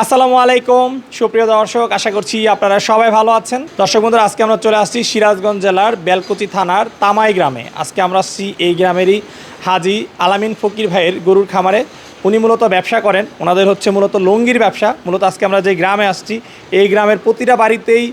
আসসালামু আলাইকুম। সুপ্রিয় দর্শক, আশা করছি আপনারা সবাই ভালো আছেন। দর্শক বন্ধুরা, আজকে আমরা চলে আসছি সিরাজগঞ্জ জেলার বেলকুচি থানার তামাই গ্রামে। আজকে আমরা আসছি এই গ্রামেরই হাজি আলামিন ফকির ভাইয়ের গরুর খামারে। উনি মূলত ব্যবসা করেন, ওনাদের হচ্ছে মূলত লঙ্গির ব্যবসা। মূলত আজকে আমরা যে গ্রামে আসছি, এই গ্রামের প্রতিটা বাড়িতেই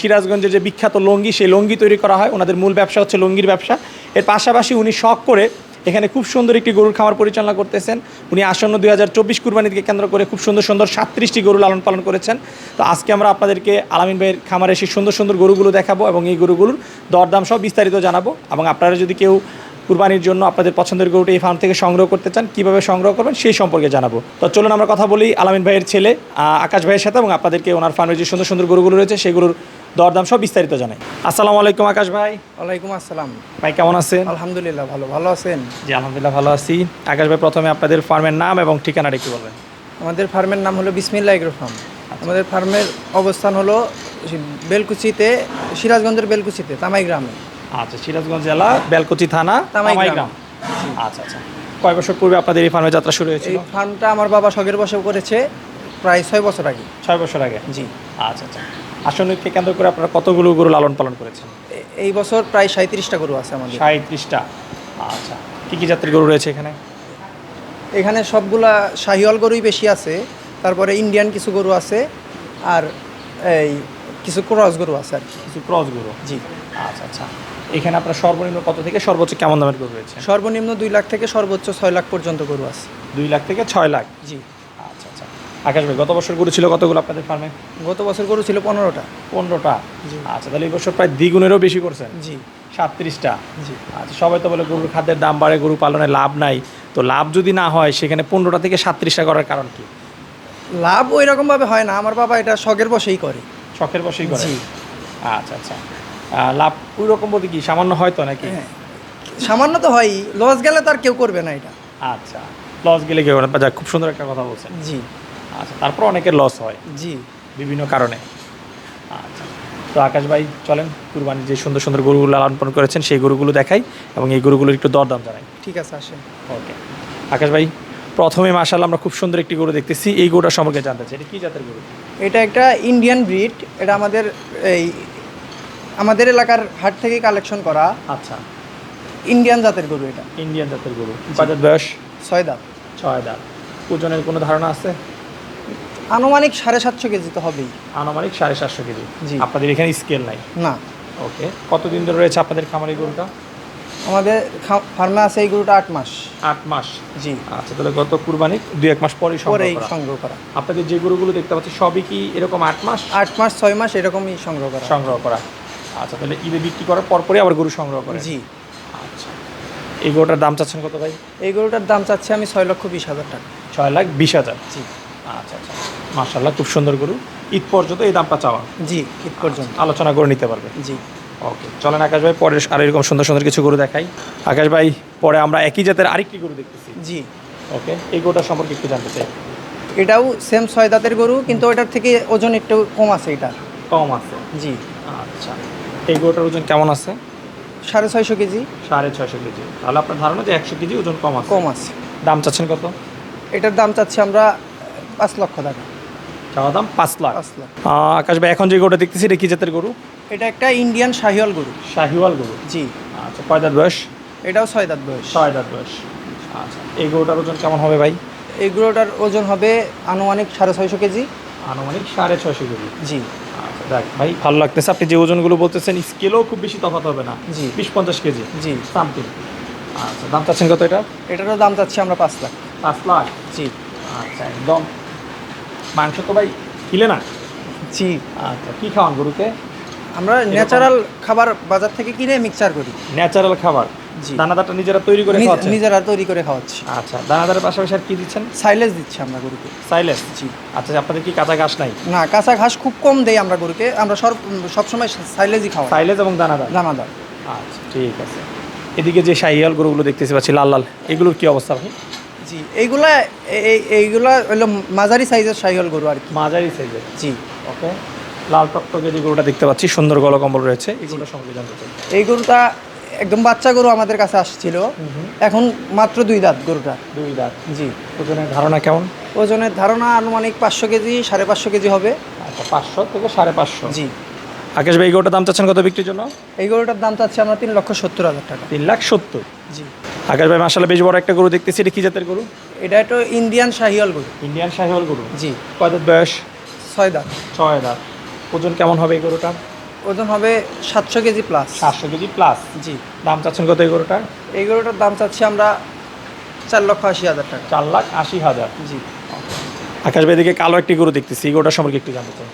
সিরাজগঞ্জের যে বিখ্যাত লঙ্গি, সেই লঙ্গি তৈরি করা হয়। ওনাদের মূল ব্যবসা হচ্ছে লঙ্গির ব্যবসা। এর পাশাপাশি উনি শখ করে এখানে খুব সুন্দর একটি গরুর খামার পরিচালনা করতেছেন। উনি আসন্ন দুই হাজার চব্বিশ কুরবানিকে কেন্দ্র করে খুব সুন্দর সুন্দর সাতত্রিশটি গরু লালন পালন করেছেন। তো আজকে আমরা আপনাদেরকে আলামিন ভাইয়ের খামারে সেই সুন্দর সুন্দর গরুগুলো দেখাবো এবং এই গরুগুলোর দরদাম সব বিস্তারিত জানাব। এবং আপনারা যদি কেউ কুরবানির জন্য আপনাদের পছন্দের গরুটি এই ফার্ম থেকে সংগ্রহ করতে চান কীভাবে সংগ্রহ করবেন সেই সম্পর্কে জানাব। তো চলুন আমরা কথা বলি আলামিন ভাইয়ের ছেলে আকাশ ভাইয়ের সাথে এবং আপনাদেরকে ওনার ফার্মের যে সুন্দর সুন্দর গরুগুলো রয়েছে সেগুলোর দরদাম সব বিস্তারিত জানাই। আসসালামু আলাইকুম আকাশ ভাই। ওয়ালাইকুম আসসালাম। ভাই কেমন আছেন? আলহামদুলিল্লাহ ভালো। ভালো আছেন? জি আলহামদুলিল্লাহ ভালো আছি। আকাশ ভাই প্রথমে আপনাদের ফার্মের নাম এবং ঠিকানাটা একটু বলবেন। আমাদের ফার্মের নাম হলো বিসমিল্লা এগ্রো ফার্ম আমাদের ফার্মের অবস্থান হলো বেলকুচিতে সিরাজগঞ্জের বেলকুচিতে তামাই গ্রামে। আচ্ছা সিরাজগঞ্জ জেলা বেলকুচি থানা তামাই তামাই গ্রাম। গ্রাম আচ্ছা আচ্ছা। কয় বছর পূর্বে আপনাদের এই ফার্মে যাত্রা শুরু হয়েছিল? এই ফার্মটা আমার বাবা শখের বসে করেছে প্রায় ছয় বছর আগে। ছয় বছর আগে? জি। আচ্ছা আচ্ছা। আসনকে কেন্দ্র করে আপনারা কতগুলো গরু লালন পালন করেছেন? এই বছর প্রায় সাঁত্রিশটা গরু আছে আমাদের। সাঁত্রিশটা আচ্ছা। কী কী জাতের গরু রয়েছে এখানে? এখানে সবগুলা শাহিওয়াল গরুই বেশি আছে তারপরে ইন্ডিয়ান কিছু গরু আছে আর এই কিছু ক্রস গরু আছে আর। কিছু ক্রস গরু? জি। আচ্ছা আচ্ছা। এখানে আপনার সর্বনিম্ন কত থেকে সর্বোচ্চ কেমন দামের গরু রয়েছে? সর্বনিম্ন দুই লাখ থেকে সর্বোচ্চ ছয় লাখ পর্যন্ত গরু আছে। দুই লাখ থেকে ছয় লাখ? জি। আচ্ছা আচ্ছা। আকাশ ভাই গত বছর গরু ছিল কতগুলো আপনাদের ফার্মে গত বছর গরু ছিল পনেরোটা। পনেরোটা? জি। আচ্ছা তাহলে এই বছর প্রায় দ্বিগুণেরও বেশি করছেন? জি। সাতত্রিশটা জি। আচ্ছা সবাই তো বলে গরুর খাদ্যের দাম বাড়ে গরু পালনে লাভ নাই। তো লাভ যদি না হয় সেখানে পনেরোটা থেকে সাতত্রিশটা করার কারণ কি? লাভ ওই রকম ভাবে হয় না। আমার বাবা এটা শখের বসেই করে। শখের বসেই করে? আচ্ছা আচ্ছা। লাভ ওই রকম বলতে কি? সামান্য হয়তো নাকি? হ্যাঁ। সামান্য তো হয়ই লস গেলে তো আর কেউ করবে না এটা। আচ্ছা। লস গেলে কেউ না। যাক খুব সুন্দর একটা কথা বলছেন। জি। আচ্ছা তারপর অনেকের লস হয়। জি। বিভিন্ন কারণে। আচ্ছা। তো আকাশ ভাই চলেন কুরবানির যে সুন্দর সুন্দর গরুগুলো লালন পালন করেছেন সেই গরুগুলো দেখাই এবং এই গরুগুলোর একটু দরদাম জানাই। ঠিক আছে আসেন। ওকে। আকাশ ভাই প্রথমে মাসাল আমরা খুব সুন্দর একটি গরু দেখতেছি। এই গরুটা সম্পর্কে জানতে চাই। এটা কি জাতের গরু? এটা একটা ইন্ডিয়ান ব্রিড এটা আমাদের এই আমাদের এলাকার হাট থেকে কালেকশন করা আচ্ছা। ইন্ডিয়ান জাতের গরু এটা। ইন্ডিয়ান জাতের গরু। বাজার বয়স? ছয় দাঁত। ছয় দাঁত। ওজনের কোনো ধারণা আছে? আনুমানিক সাড়ে সাতশো কেজি তো হবেই। আনুমানিক সাড়ে সাতশো কেজি। জি। আপনাদের এখানে স্কেল নাই? না। ওকে কতদিন ধরে রয়েছে আপনাদের খামারি গরুটা? আমাদের ফার্মে আছে এই গরুটা আট মাস। আট মাস? জি। আচ্ছা তাহলে গত কুরবানি দুই এক মাস পরে সংগ্রহ পরেই করা। সংগ্রহ করা। আপনাদের যে গরুগুলো দেখতে পাচ্ছি সবই কি এরকম আট মাস? আট মাস ছয় মাস এরকমই সংগ্রহ করা। সংগ্রহ করা। আচ্ছা তাহলে ঈদে বিক্রি করার পরপরই আবার গরু সংগ্রহ করে জি। আচ্ছা। এই গরুটার দাম চাচ্ছেন কত ভাই? এই গরুটার দাম চাচ্ছি আমি ছয় লক্ষ বিশ হাজার টাকা। ছয় লাখ বিশ হাজার? জি। আচ্ছা আচ্ছা। মার্শাল্লাহ খুব সুন্দর গরু। ঈদ পর্যন্ত এই দামটা চাওয়া। জি ঈদ পর্যন্ত। আলোচনা করে নিতে পারবে। জি। ওকে চলেন আকাশ ভাই পরে আর এরকম সুন্দর সুন্দর কিছু গরু দেখাই। আকাশ ভাই পরে আমরা একই জাতের আরেকটি গরু দেখতেছি। জি। ওকে এই গরুটার সম্পর্কে একটু জানতে চাই। এটাও সেম ছয় দাঁতের গরু কিন্তু ওটার থেকে ওজন একটু কম আছে এটা। কম আছে। জি। আচ্ছা। এই গরুটার ওজন কেমন আছে? সাড়ে ছয়শো কেজি। সাড়ে ছয়শো কেজি। তাহলে আপনার ধারণা যে একশো কেজি ওজন কম আছে। কম আছে। দাম চাচ্ছেন কত? এটার দাম চাচ্ছি আমরা পাঁচ লক্ষ টাকা। চাওয়া দাম পাঁচ লাখ। পাঁচ লাখ। আকাশ ভাই এখন যে গরুটা দেখতেছি এটা কি জাতের গরু? এটা একটা ইন্ডিয়ান শাহিওয়াল গরু। শাহিওয়াল গরু? জি। আচ্ছা কয় দাঁত বয়স? এটাও ছয় দাঁত বয়স। ছয় দাঁত বয়স। আচ্ছা এই গরুটার ওজন কেমন হবে ভাই? এই গরুটার ওজন হবে আনুমানিক সাড়ে ছয়শো কেজি। আনুমানিক সাড়ে ছয়শো কেজি। জি। দেখ ভাই। ভালো লাগতেছে। আপনি যে ওজনগুলো বলতেছেন স্কেলও খুব বেশি তফাৎ হবে না। জি। বিশ পঞ্চাশ কেজি। জি। সামথিং আচ্ছা দাম চাচ্ছেন কত এটা? এটারও দাম চাচ্ছি আমরা পাঁচ লাখ। পাঁচ লাখ? জি। আচ্ছা একদম। মাংস তো ভাই কিলে না? জি। আচ্ছা কী খাওয়ান গরুকে আমরা ন্যাচারাল খাবার বাজার থেকে কিনে মিক্সচার করি। ন্যাচারাল খাবার। দানাদারটা নিজেরা তৈরি করে নিজ- নিজেরা তৈরি করে খাওয়াচ্ছি। আচ্ছা দানাদারের পাশাপাশি আর কি দিচ্ছেন? সাইলেজ দিচ্ছি আমরা গরুকে। সাইলেস জি। আচ্ছা আপনাদের কি কাঁচা ঘাস নাই? না কাঁচা ঘাস খুব কম দেই আমরা গরুকে। আমরা সব সবসময় সাইলেজই খাওয়াই। সাইলেজ এবং দানাদার? দানাদার। আচ্ছা ঠিক আছে। এদিকে যে শাহিয়াল গরুগুলো দেখতেছি পাচ্ছি লাল লাল এগুলোর কি অবস্থা ভাই? জি এইগুলা এই এইগুলা হলো মাঝারি সাইজের সাহিওয়াল গরু আর কি। মাঝারি সাইজের? জি। ওকে। লাল টকটকে যে গরুটা দেখতে পাচ্ছি সুন্দর গলকম্বল রয়েছে এগুলো সম্পর্কে জানতে চাই এই গরুটা একদম বাচ্চা গরু আমাদের কাছে আসছিল। এখন মাত্র দুই দাঁত গরুটা। দুই দাঁত জি। ওজনের ধারণা কেমন? ওজনের ধারণা আনুমানিক পাঁচশো কেজি সাড়ে পাঁচশো কেজি হবে। আচ্ছা পাঁচশো থেকে সাড়ে পাঁচশো। জি। আকাশ ভাই এই গরুটার দাম চাচ্ছেন কত বিক্রির জন্য? এই গরুটার দাম চাচ্ছি আমরা তিন লক্ষ সত্তর হাজার টাকা। তিন লাখ সত্তর? জি। আকাশ ভাই মাসাল্লাহ বেশ বড় একটা গরু দেখতেছি। এটা কি জাতের গরু? এটা একটা ইন্ডিয়ান শাহিওয়াল গরু। ইন্ডিয়ান শাহিওয়াল গরু? জি। কয় দাঁত বয়স? ছয় দাঁত। ছয় দাঁত। ওজন কেমন হবে এই গরুটার? ওজন হবে সাতশো কেজি প্লাস সাতশো কেজি প্লাস জি। দাম চাচ্ছেন কত এই গরুটার? এই গরুটার দাম চাচ্ছি আমরা চার লক্ষ আশি হাজার টাকা। চার লাখ আশি হাজার। জি। আকাশ ভাই দিকে কালো একটি গরু দেখতেছি এই গরুটার সম্পর্কে একটু জানতে চাই।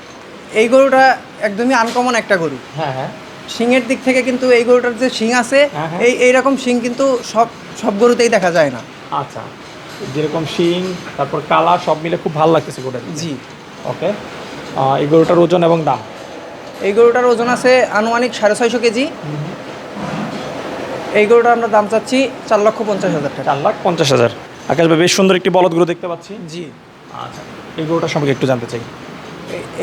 এই গরুটা একদমই আনকমন একটা গরু। হ্যাঁ হ্যাঁ। শিংয়ের দিক থেকে কিন্তু এই গরুটার যে শিং আছে হ্যাঁ, হ্যাঁ। এই এইরকম শিং কিন্তু সব সব গরুতেই দেখা যায় না। আচ্ছা। যেরকম শিং তারপর কালার সব মিলে খুব ভালো লাগতেছে গরুটা জি। ওকে। এই গরুটার ওজন এবং দাম? এই গরুটার ওজন আছে আনুমানিক সাড়ে ছয়শো কেজি। এই গরুটার আমরা দাম চাচ্ছি চার লক্ষ পঞ্চাশ হাজার টাকা। চার লাখ পঞ্চাশ হাজার। আকাশ ভাই বেশ সুন্দর একটি বলদ গরু দেখতে পাচ্ছি। জি। আচ্ছা এই গরুটার সম্পর্কে একটু জানতে চাই।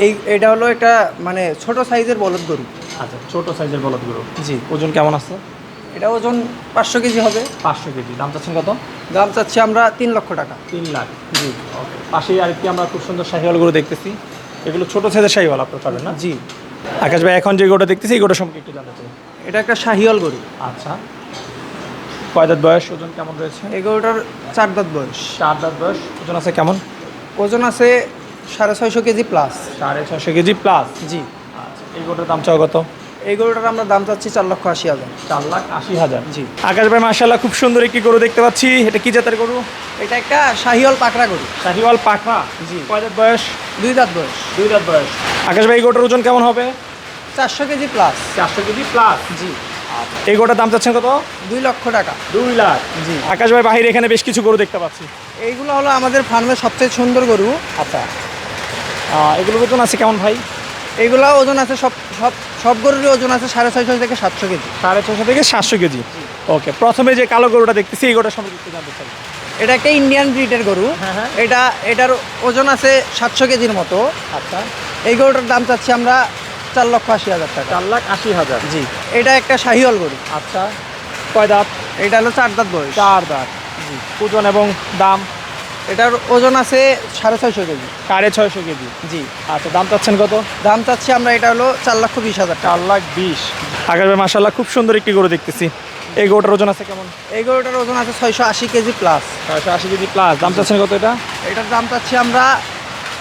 এই এটা হলো একটা মানে ছোট সাইজের বলদ গরু। আচ্ছা ছোট সাইজের বলদ গরু। জি। ওজন কেমন আছে? এটা ওজন পাঁচশো কেজি হবে। পাঁচশো কেজি। দাম চাচ্ছেন কত? দাম চাচ্ছি আমরা তিন লক্ষ টাকা। তিন লাখ। জি ওকে। পাশেই আরেকটি আমরা খুব সুন্দর শাহিওয়াল গরু দেখতেছি। এগুলো ছোট সাইজের শাহিওয়াল আপনার পাবেন না? জি। আকাশ ভাই এখন যে গোটা দেখতেছি এই গোটা সম্পর্কে একটু জানতে চাই। এটা একটা শাহিয়াল গরু। আচ্ছা। কয় দাঁত বয়স? ওজন কেমন রয়েছে? এই গরুটার চার দাঁত বয়স। চার দাঁত বয়স। ওজন আছে কেমন? ওজন আছে সাড়ে ছয়শো কেজি প্লাস সাড়ে ছয়শো কেজি প্লাস জি। আচ্ছা এই গোটার দাম চাও কত? এই গরুটার আমরা দাম চাচ্ছি চার লক্ষ আশি হাজার। চার লাখ আশি হাজার। জি। আকাশ ভাই মার্শাল্লাহ খুব সুন্দর একটি গরু দেখতে পাচ্ছি। এটা কি জাতের গরু? এটা একটা শাহিওয়াল পাকড়া গরু। শাহিওয়াল পাকড়া? জি। কয় দাঁত বয়স? দুই দাঁত বয়স। দুই দাঁত বয়স। আকাশ ভাই এই গরুটার ওজন কেমন হবে? চারশো কেজি প্লাস চারশো কেজি প্লাস জি। এই গরুটার দাম চাচ্ছেন কত? দুই লক্ষ টাকা। দুই লাখ। জি। আকাশ ভাই বাহিরে এখানে বেশ কিছু গরু দেখতে পাচ্ছি। এইগুলো হলো আমাদের ফার্মের সবচেয়ে সুন্দর গরু। আচ্ছা। এগুলোর ওজন আছে কেমন ভাই? এইগুলো ওজন আছে সব সব সব গরুরই ওজন আছে সাড়ে ছয়শো থেকে সাতশো কেজি। সাড়ে ছশো থেকে সাতশো কেজি। ওকে প্রথমে যে কালো গরুটা দেখতেছি এই গরুটা সম্পর্কে একটু জানতে চাই। এটা একটা ইন্ডিয়ান ব্রিডের গরু। হ্যাঁ, হ্যাঁ। এটা এটার ওজন আছে সাতশো কেজির মতো। আচ্ছা। এই গরুটার দাম চাচ্ছি আমরা চার লক্ষ আশি হাজার টাকা। চার লাখ আশি হাজার। জি এটা একটা শাহিওয়াল গরু। আচ্ছা। কয় দাঁত? এটা হলো চার দাঁত বয়স। চার দাঁত। জি। ওজন এবং দাম? এটার ওজন আছে সাড়ে ছয়শো কেজি। সাড়ে ছয়শো কেজি? জি। আচ্ছা দাম চাচ্ছেন কত? দাম চাচ্ছি আমরা এটা হলো চার লক্ষ বিশ হাজার টাকা। চার লাখ বিশ। আগের মাসাল্লাহ খুব সুন্দর একটি গরু দেখতেছি। এই গরুটার ওজন আছে কেমন? এই গরুটার ওজন আছে ছয়শো আশি কেজি প্লাস ছয়শো আশি কেজি প্লাস দাম চাচ্ছেন কত এটা? এটার দাম চাচ্ছি আমরা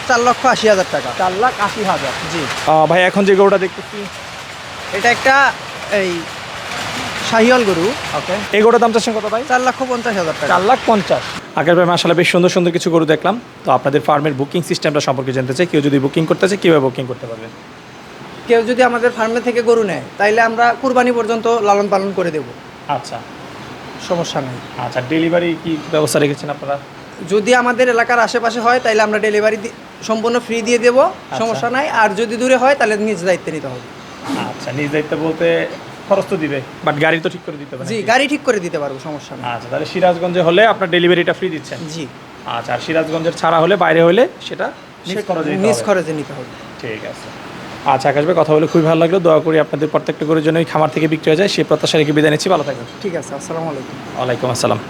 চার লক্ষ আশি হাজার টাকা। চার লাখ আশি হাজার। জি। ভাই এখন যে গরুটা দেখতেছি। এটা একটা এই শাহিওয়াল গরু। ওকে এই গরুটার দাম চাচ্ছেন কত ভাই? চার লক্ষ পঞ্চাশ হাজার টাকা। চার লাখ পঞ্চাশ। আগের ভাই মাসাল্লাহ বেশ সুন্দর সুন্দর কিছু গরু দেখলাম। তো আপনাদের ফার্মের বুকিং সিস্টেমটা সম্পর্কে জানতে চাই কেউ যদি বুকিং করতে চায় কীভাবে বুকিং করতে পারবেন? কেউ যদি আমাদের ফার্মে থেকে গরু নেয় তাইলে আমরা কুরবানি পর্যন্ত লালন পালন করে দেব। আচ্ছা। সমস্যা নেই। আচ্ছা ডেলিভারি কি ব্যবস্থা রেখেছেন আপনারা? যদি আমাদের এলাকার আশেপাশে হয় তাহলে আমরা ডেলিভারি সম্পূর্ণ ফ্রি দিয়ে দেব সমস্যা নাই। আর যদি দূরে হয় তাহলে নিজ দায়িত্বে নিতে হবে। আচ্ছা নিজ দায়িত্ব বলতে খরচ তো দিবে বাট গাড়ি তো ঠিক করে দিতে পারবে জি গাড়ি ঠিক করে দিতে পারব সমস্যা নেই। আচ্ছা তাহলে সিরাজগঞ্জে হলে আপনার ডেলিভারিটা ফ্রি দিচ্ছেন? জি। আচ্ছা আর সিরাজগঞ্জের ছাড়া হলে বাইরে হলে সেটা নিজ খরচে নিতে হবে। ঠিক আছে। আচ্ছা আকাশ ভাই কথা বলে খুবই ভালো লাগল। দয়া করি আপনাদের প্রত্যেকটা গরুর জন্যই খামার থেকে বিক্রি হয়ে যায়। সেই প্রত্যাশা রেখে বিদায় নিচ্ছি। ভালো থাকবেন। ঠিক আছে আসসালামু আলাইকুম। ওয়ালাইকুম আসসালাম।